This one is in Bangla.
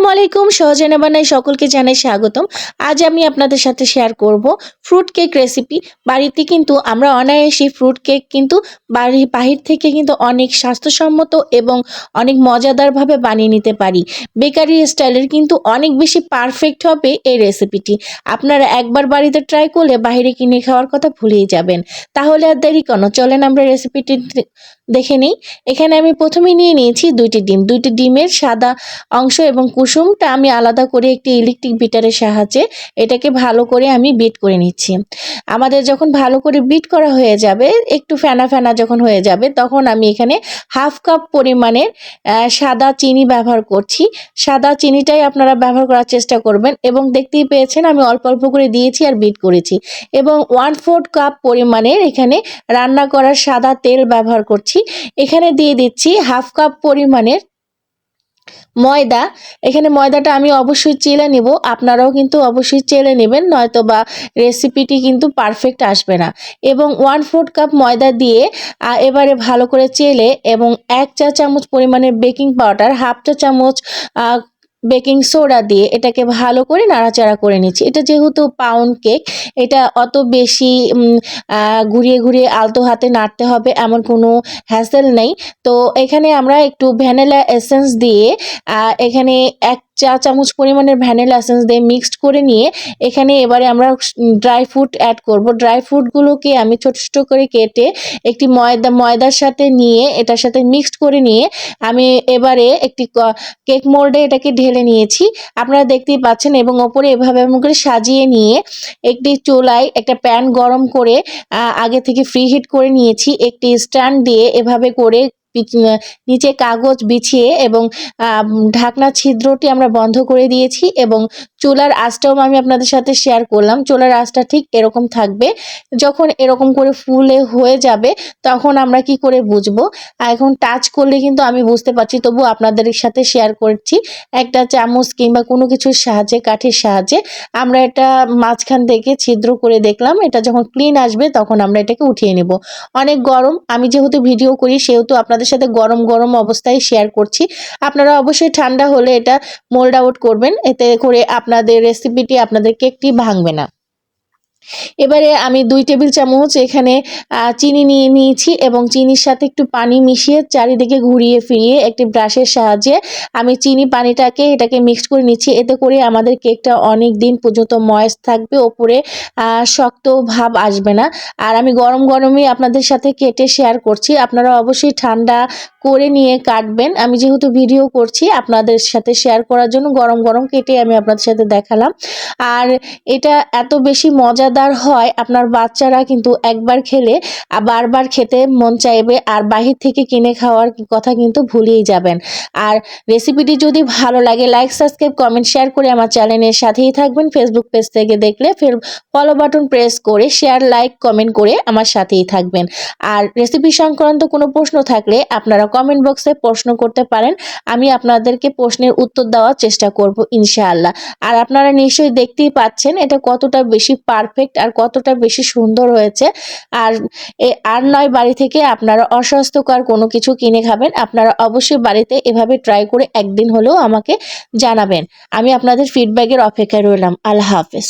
আসসালামু আলাইকুম সহজেনে বানাই সকলকে জানাই স্বাগতম। আজ আমি আপনাদের সাথে শেয়ার করব ফ্রুট কেক রেসিপি বাড়িতে কিন্তু আমরা অনায়াসে ফ্রুট কেক কিন্তু বাড়ি বাহির থেকে কিন্তু অনেক স্বাস্থ্যসম্মত এবং অনেক মজাদারভাবে বানিয়ে নিতে পারি। বেকারি স্টাইলের কিন্তু অনেক বেশি পারফেক্ট হবে এই রেসিপিটি আপনারা একবার বাড়িতে ট্রাই করলে বাইরে কিনে খাওয়ার কথা ভুলেই যাবেন। তাহলে আর দেরি কেন, চলেন আমরা রেসিপিটি দেখে নিই। এখানে আমি প্রথমে নিয়ে নিয়েছি দুইটি ডিম। দুইটি ডিমের সাদা অংশ এবং কুসুমটা আমি আলাদা করে একটি ইলেকট্রিক বিটারের সাহায্যে এটাকে ভালো করে আমি বিট করে নিচ্ছি। আমাদের যখন ভালো করে বিট করা হয়ে যাবে, একটু ফেনা ফেনা যখন হয়ে যাবে, তখন আমি এখানে হাফ কাপ পরিমাণের সাদা চিনি ব্যবহার করছি। সাদা চিনিটাই আপনারা ব্যবহার করার চেষ্টা করবেন এবং দেখতেই পেয়েছেন আমি অল্প অল্প করে দিয়েছি আর বিট করেছি। এবং ওয়ান ফোর্থ কাপ পরিমাণের এখানে রান্না করার সাদা তেল ব্যবহার করছি। এখানে দিয়ে দিচ্ছি হাফ কাপ পরিমাণের ময়দা। এখানে ময়দাটা আমি অবশ্যই চেলে নেব। আপনারাও কিন্তু অবশ্যই চেলে নেবেন নয়তো বা রেসিপিটি কিন্তু পারফেক্ট আসবে না। এবং ওয়ান ফোর্থ কাপ ময়দা দিয়ে এবারে ভালো করে চেলে এবং এক চা চামচ পরিমাণের বেকিং পাউডার হাফ চা চামচ বেকিং সোডা দিয়ে এটাকে ভালো করে নাড়াচাড়া করে নিচ্ছি। এটা যেহেতু পাউন্ড কেক এটা অত বেশি ঘুরিয়ে ঘুরিয়ে আলতো হাতে নাড়তে হবে এমন কোনো হ্যাসেল নেই। তো এখানে আমরা একটু ভ্যানিলা এসেন্স দিয়ে এখানে এক চা চামচ পরিমাণের ভ্যানিলা এসেন্স দিয়ে মিক্সড করে নিয়ে এখানে এবারে আমরা ড্রাই ফ্রুট অ্যাড করব। ড্রাই ফ্রুটগুলোকে আমি ছোট ছোট করে কেটে একটি ময়দা, ময়দার সাথে নিয়ে এটার সাথে মিক্সড করে নিয়ে আমি এবারে একটি কেক মোল্ডে এটাকে ঢেলে নিয়েছি। আপনারা দেখতেই পাচ্ছেন এবং ওপরে এভাবে করে সাজিয়ে নিয়ে একটি চুলায় একটা প্যান গরম করে আগে থেকে ফ্রি হিট করে নিয়েছি। একটি স্ট্যান্ড দিয়ে এভাবে করে নিচে কাগজ বিছিয়ে এবং ঢাকনা ছিদ্রটি আমরা বন্ধ করে দিয়েছি এবং চুলার আঁচটাও আমি আপনাদের সাথে শেয়ার করলাম। চুলার আঁচটা ঠিক এরকম থাকবে। যখন এরকম করে ফুলে হয়ে যাবে, তখন আমরা কি করে বুঝব? এখন টাচ করলে কিন্তু আমি বুঝতে পারছি তবু আপনাদের সাথে শেয়ার করছি। একটা চামচ কিংবা কোনো কিছুর সাহায্যে, কাঠের সাহায্যে আমরা এটা মাঝখান থেকে ছিদ্র করে দেখলাম। এটা যখন ক্লিন আসবে, তখন আমরা এটাকে উঠিয়ে নেব। অনেক গরম। আমি যেহেতু ভিডিও করি, সেহেতু আপনাদের সাথে গরম গরম অবস্থায় শেয়ার করছি। আপনারা অবশ্যই ঠান্ডা হলে এটা মোল্ড আউট করবেন। এতে করে আপনাদের রেসিপিটি আপনাদের কেকটি ভাঙবে না। এবারে আমি দুই টেবিল চামচ এখানে চিনি নিয়ে নিয়েছি এবং চিনির সাথে একটু পানি মিশিয়ে চারিদিকে ঘুরিয়ে ফিরিয়ে একটি ব্রাশের সাহায্যে আমি চিনি পানিটাকে এটাকে মিক্সড করে নিচ্ছি। এতে করে আমাদের কেকটা অনেক দিন পর্যন্ত ময়েস থাকবে, ওপরে শক্ত ভাব আসবে না। আর আমি গরম গরমই আপনাদের সাথে কেটে শেয়ার করছি। আপনারা অবশ্যই ঠান্ডা করে নিয়ে কাটবেন। আমি যেহেতু ভিডিও করছি, আপনাদের সাথে শেয়ার করার জন্য গরম গরম কেটে আমি আপনাদের সাথে দেখালাম। আর এটা এত বেশি মজাদার হয়। আপনার বাচ্চারা কিন্তু একবার খেলে বারবার খেতে মন চাইবে আর বাহির থেকে কিনে খাওয়ার কথা কিন্তু ভুলেই যাবেন। আর রেসিপিটি যদি ভালো লাগে লাইক সাবস্ক্রাইব কমেন্ট শেয়ার করে আমার চ্যানেলের সাথেই থাকবেন। ফেসবুক পেজ থেকে দেখলে ফের ফলো বাটন প্রেস করে শেয়ার লাইক কমেন্ট করে আমার সাথেই থাকবেন। আর রেসিপি সংক্রান্ত কোনো প্রশ্ন থাকলে আপনারা কমেন্ট বক্সে প্রশ্ন করতে পারেন। আমি আপনাদেরকে প্রশ্নের উত্তর দেওয়ার চেষ্টা করব ইনশাআল্লাহ। আর আপনারা নিশ্চয়ই দেখতেই পাচ্ছেন এটা কতটা বেশি পারফেক্ট আর কতটা বেশি সুন্দর হয়েছে। আর আর নয় বাড়ি থেকে আপনারা অস্বাস্থ্যকর কোনো কিছু কিনে খাবেন, আপনারা অবশ্যই বাড়িতে এভাবে ট্রাই করে একদিন হলেও আমাকে জানাবেন। আমি আপনাদের ফিডব্যাকের অপেক্ষায় রইলাম। আল্লাহ হাফেজ।